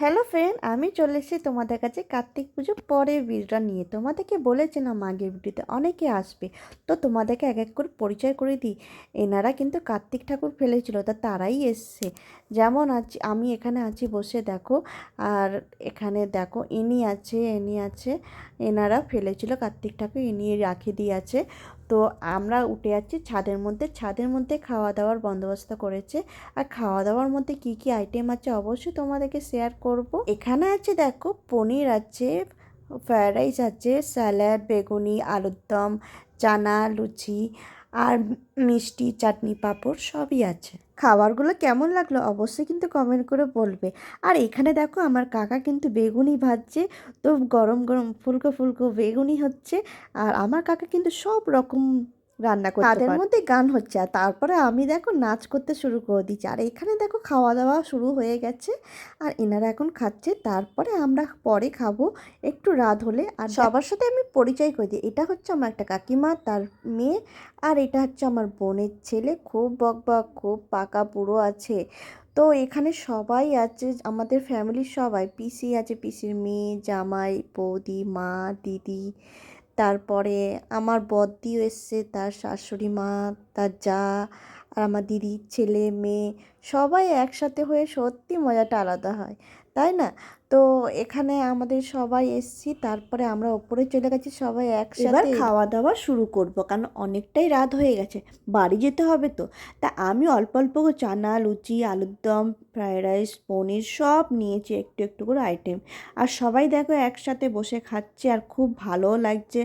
Hello friend, আমি চলে এসেছি তোমাদের কাছে কার্তিক পুজো পরের ভিডিওটা নিয়ে। তোমাদেরকে বলেছিলাম আগের ভিডিওতে অনেকে আসবে। তো তোমাদেরকে এক এক করে পরিচয় করে দিই। এনারা কিন্তু কার্তিক ঠাকুর ফেলেছিল, তা তারাই এসছে। যেমন আছি আমি এখানে আছি বসে দেখো, আর এখানে দেখো ইনি আছে এনি আছে, এনারা ফেলেছিল কার্তিক ঠাকুর ইনি রাখি দিয়ে আছে তো আমরা উঠে যাচ্ছি ছাদের মধ্যে ছাদের মধ্যে খাওয়া দাওয়ার বন্দোবস্ত করেছে। আর খাওয়া দাওয়ার মধ্যে কি কি আইটেম আছে অবশ্যই তোমাদেরকে শেয়ার করব। এখানে আছে দেখো পনির আছে ফ্রায়েড রাইস আছে স্যালাড বেগুনি, আলুর দম, চানা, লুচি, আর মিষ্টি, চাটনি, পাঁপড় সবই আছে। খাবারগুলো কেমন লাগল অবশ্যই কিন্তু কমেন্ট করে বলবে। আর এখানে দেখো আমার কাকা কিন্তু বেগুনি ভাজছে, তো গরম গরম ফুলকো ফুলকো বেগুনি হচ্ছে। আর আমার কাকা কিন্তু সব রকম রান্না করতে তাদের মধ্যে গান হচ্ছে। আর তারপরে আমি দেখো নাচ করতে শুরু করে দিচ্ছি। আর এখানে দেখো খাওয়া দাওয়া শুরু হয়ে গেছে। আর এনারা এখন খাচ্ছে। তারপরে আমরা পরে খাব একটু রাত হলে। আর সবার সাথে আমি পরিচয় করে দিই। এটা হচ্ছে আমার একটা কাকিমা তার মেয়ে। আর এটা হচ্ছে আমার বোনের ছেলে। খুব বক বক খুব পাকা বুড়ো আছে। তো এখানে সবাই আছে আমাদের ফ্যামিলির সবাই। পিসি আছে পিসির মেয়ে জামাই বৌদি মা দিদি। তারপরে আমার বদ্দিও এসছে তার শাশুড়ি মা তার যা আর আমার দিদি ছেলে মেয়ে সবাই একসাথে হয়ে সত্যি মজাটা আলাদা হয় তাই না? তো এখানে আমাদের সবাই এসছি তারপরে আমরা ওপরে চলে গেছি সবাই একসাথে খাওয়া দাওয়া শুরু করব কারণ অনেকটাই রাত হয়ে গেছে বাড়ি যেতে হবে তো। তা আমি অল্প অল্প চানা লুচি আলুর দম ফ্রায়েড রাইস পনির সব নিয়েছি একটু একটু করে আইটেম। আর সবাই দেখো একসাথে বসে খাচ্ছে আর খুব ভালোও লাগছে।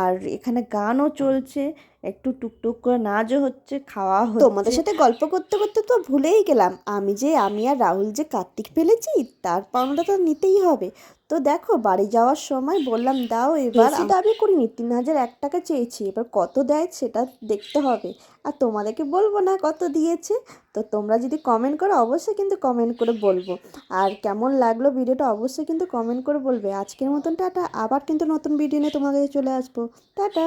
আর এখানে গানও চলছে একটু টুকটুক করে নাচও হচ্ছে খাওয়া হচ্ছে। তোমাদের সাথে গল্প করতে করতে তো ভুলেই গেলাম। আমি যে আমি আর রাহুল যে কার্তিক ফেলেছি তার পাওনাটা তো নিতেই হবে। তো দেখো বাড়ি যাওয়ার সময় বললাম দাও এবার দাবি করিনি তিন হাজার এক টাকা চেয়েছি। এবার কত দেয় সেটা দেখতে হবে। আর তোমাদেরকে বলব না কত দিয়েছে? তো তোমরা যদি কমেন্ট করো অবশ্যই কিন্তু কমেন্ট করে বলব। আর কেমন লাগল ভিডিওটা অবশ্যই কিন্তু কমেন্ট করে বলবে। আজকের মতন টাটা। আবার কিন্তু নতুন ভিডিও নিয়ে তোমাদের চলে আসব। টাটা!